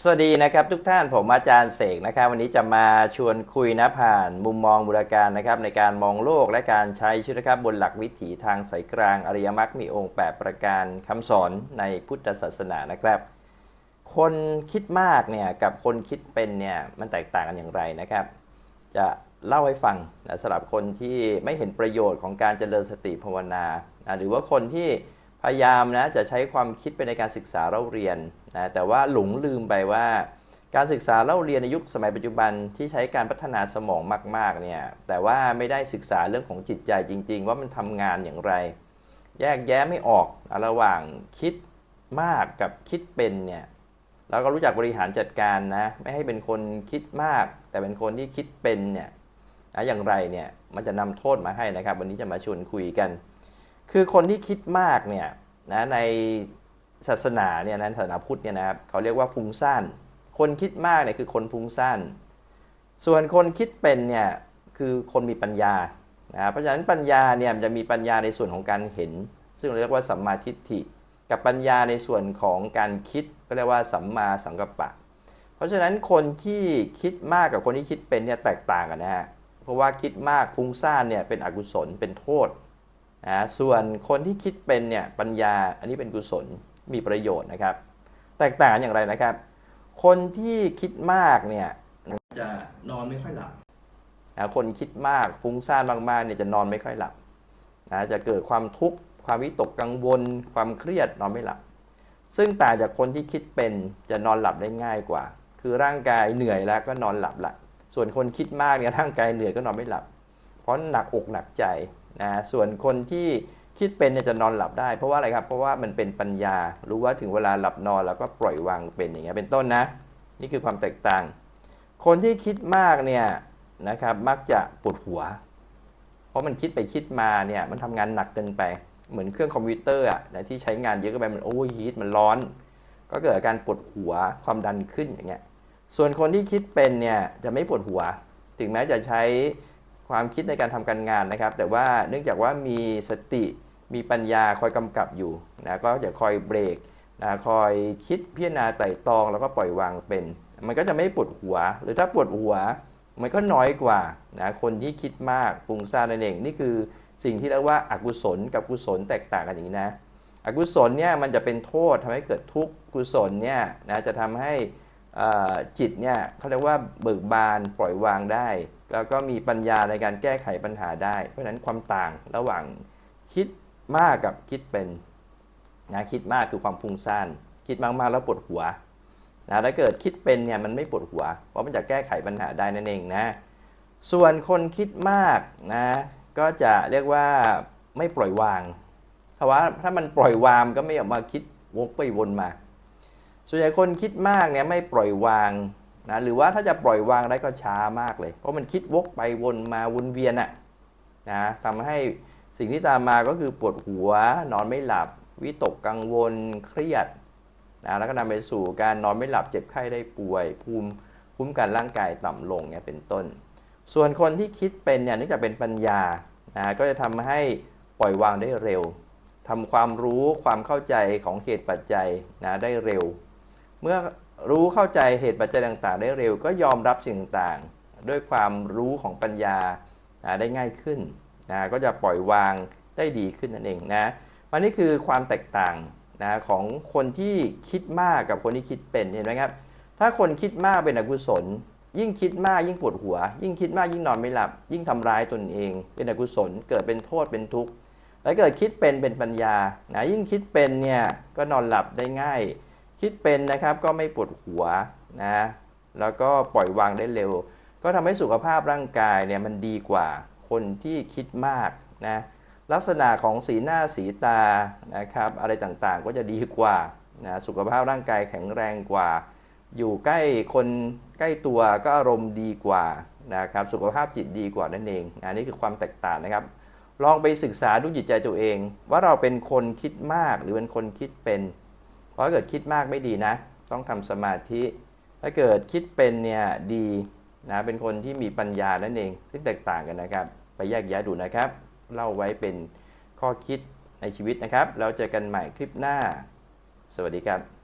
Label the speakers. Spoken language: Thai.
Speaker 1: สวัสดีนะครับทุกท่านผมอาจารย์เสกนะครับ วันนี้จะมาชวนคุยนะผ่านมุมมองบุรการนะครับ ในการมองโลกและการใช้ชีวิตนะครับบนหลักวิถีทางสายกลางอริยมรรคมีองค์ 8 ประการคำสอนในพุทธศาสนานะครับ คนคิดมากเนี่ยกับคนคิดเป็นเนี่ยมันแตกต่างกันอย่างไรนะครับ จะเล่าให้ฟังนะสำหรับคนที่ไม่เห็นประโยชน์ของการเจริญสติภาวนานะหรือว่าคนที่ พยายามนะจะใช้ความคิดไปในการศึกษาเล่าเรียนนะแต่ว่าหลงลืมไปว่า การศึกษาเล่าเรียนในยุคสมัยปัจจุบันที่ใช้การพัฒนาสมองมากๆเนี่ยแต่ว่าไม่ได้ศึกษาเรื่องของจิตใจจริง ๆ ว่ามันทำงานอย่างไร แยกแยะไม่ออกระหว่างคิดมากกับคิดเป็นเนี่ยแล้วก็รู้จักบริหารจัดการนะไม่ให้เป็นคนคิดมาก แต่เป็นคนที่คิดเป็นเนี่ยนะอย่างไรเนี่ยมันจะนำโทษมาให้นะครับ วันนี้จะมาชวนคุยกัน คือคนที่คิดมากเนี่ยนะในศาสนาเนี่ยนะศาสนาพุทธเนี่ยนะครับเขาเรียกว่าฟุ้งซ่านคนคิดมากเนี่ยคือคนฟุ้งซ่านส่วนคนคิดเป็นเนี่ยคือคนมีปัญญานะเพราะฉะนั้นปัญญาเนี่ยมันจะมีปัญญาในส่วนของการเห็น ซึ่งเราเรียกว่าสัมมาทิฏฐิ กับปัญญาในส่วนของการคิดก็เรียกว่าสัมมาสังกัปปะ เพราะฉะนั้นคนที่คิดมากกับคนที่คิดเป็นเนี่ยแตกต่างกันนะฮะเพราะว่าคิดมากฟุ้งซ่านเนี่ยเป็นอกุศลเป็นโทษ นะส่วนคนที่คิดเป็นเนี่ยปัญญาอันนี้เป็นกุศลมีประโยชน์นะครับ แตกต่างกันอย่างไรนะครับ คนที่คิดมากเนี่ยจะนอนไม่ค่อยหลับนะคนคิดมากฟุ้งซ่านมากๆเนี่ยจะนอนไม่ค่อยหลับนะจะเกิดความทุกข์ความวิตกกังวล ความเครียดนอนไม่หลับ ซึ่งต่างจากคนที่คิดเป็นจะนอนหลับได้ง่ายกว่า คือร่างกายเหนื่อยแล้วก็นอนหลับละส่วนคนคิดมากเนี่ยร่างกายเหนื่อยก็นอนไม่หลับ เพราะหนักอกหนักใจ นะส่วนคนที่คิดเป็นเนี่ยจะนอนหลับได้เพราะว่าอะไรครับ เพราะว่ามันเป็นปัญญา รู้ว่าถึงเวลาหลับนอนแล้วก็ปล่อยวางเป็นอย่างเงี้ยเป็นต้นนะ นี่คือความแตกต่าง คนที่คิดมากเนี่ยนะครับมักจะปวดหัว เพราะมันคิดไปคิดมาเนี่ยมันทำงานหนักเกินไป เหมือนเครื่องคอมพิวเตอร์อะนะที่ใช้งานเยอะเก็ไปมันโอเวอร์ฮีทมันร้อน ก็เกิดอาการปวดหัวความดันขึ้นอย่างเงี้ยส่วนคนที่คิดเป็นเนี่ยจะไม่ปวดหัว ถึงแม้จะใช้ ความคิดในการทำการงานนะครับ แต่ว่าเนื่องจากว่ามีสติมีปัญญาคอยกำกับอยู่นะก็จะคอยเบรกนะคอยคิดพิจารณาไต่ตรองแล้วก็ปล่อยวางเป็น มันก็จะไม่ปวดหัว หรือถ้าปวดหัว มันก็น้อยกว่านะคนที่คิดมากฟุ้งซ่านนั่นเองนี่คือสิ่งที่เรียกว่าอากุศลกับกุศลแตกต่างกันอย่างนี้นะอกุศลเนี่ยมันจะเป็นโทษทำให้เกิดทุกข์กุศลเนี่ยนะจะทำให้ จิตเนี่ยเขาเรียกว่าเบิกบานปล่อยวางได้ แล้วก็มีปัญญาในการแก้ไขปัญหาได้ เพราะฉะนั้นความต่างระหว่างคิดมากกับคิดเป็นนะคิดมากคือความฟุ้งซ่านคิดมากๆแล้วปวดหัวนะถ้าเกิดคิดเป็นเนี่ยมันไม่ปวดหัว เพราะมันจะแก้ไขปัญหาได้นั่นเองนะส่วนคนคิดมากนะก็จะเรียกว่าไม่ปล่อยวางถ้าะว่าถ้ามันปล่อยวางก็ไม่ออกมาคิดวกไปวนมา ส่วนใหญ่คนคิดมากเนี่ยไม่ปล่อยวางนะหรือว่าถ้าจะปล่อยวางได้ก็ช้ามากเลย เพราะมันคิดวกไปวนมาวนเวียนอะนะทำให้สิ่งที่ตามมาก็คือปวดหัว นอนไม่หลับ วิตกกังวลเครียดนะแล้วก็นำไปสู่การนอนไม่หลับเจ็บไข้ได้ป่วย ภูมิคุ้มกันร่างกายต่ำลงเนี่ยเป็นต้น ส่วนคนที่คิดเป็นเนี่ยเนื่องจากเป็นปัญญานะก็จะทำให้ปล่อยวางได้เร็วทำความรู้ความเข้าใจของเหตุปัจจัยนะได้เร็ว เมื่อรู้เข้าใจเหตุปัจจัยต่าง ๆ ได้เร็ว ก็ยอมรับสิ่งต่างๆ ด้วยความรู้ของปัญญาได้ง่ายขึ้นนะก็จะปล่อยวางได้ดีขึ้นนั่นเองนะมันนี่คือความแตกต่างนะของคนที่คิดมากกับคนที่คิดเป็นเห็นไหมครับ ถ้าคนคิดมากเป็นอกุศล ยิ่งคิดมากยิ่งปวดหัว ยิ่งคิดมากยิ่งนอนไม่หลับ ยิ่งทำร้ายตนเอง เป็นอกุศล เกิดเป็นโทษเป็นทุกข์แล้วเกิดคิดเป็นเป็นปัญญานะยิ่งคิดเป็นเนี่ยก็นอนหลับได้ง่าย คิดเป็นนะครับก็ไม่ปวดหัวนะแล้วก็ปล่อยวางได้เร็ว ก็ทำให้สุขภาพร่างกายเนี่ยมันดีกว่าคนที่คิดมากนะลักษณะของสีหน้าสีตานะครับอะไรต่างๆก็จะดีกว่านะสุขภาพร่างกายแข็งแรงกว่า อยู่ใกล้คนใกล้ตัวก็อารมณ์ดีกว่านะครับสุขภาพจิตดีกว่านั่นเองนะนี่คือความแตกต่างนะครับ ลองไปศึกษาดูจิตใจตัวเอง ว่าเราเป็นคนคิดมากหรือเป็นคนคิดเป็น ราะถ้าเกิดคิดมากไม่ดีนะ ต้องทำสมาธิ ถ้าเกิดคิดเป็นเนี่ยดีนะเป็นคนที่มีปัญญานั่นเองซึ่งแตกต่างกันนะครับ ไปแยกแยะดูนะครับ เล่าไว้เป็นข้อคิดในชีวิตนะครับ แล้วเจอกันใหม่คลิปหน้า สวัสดีครับ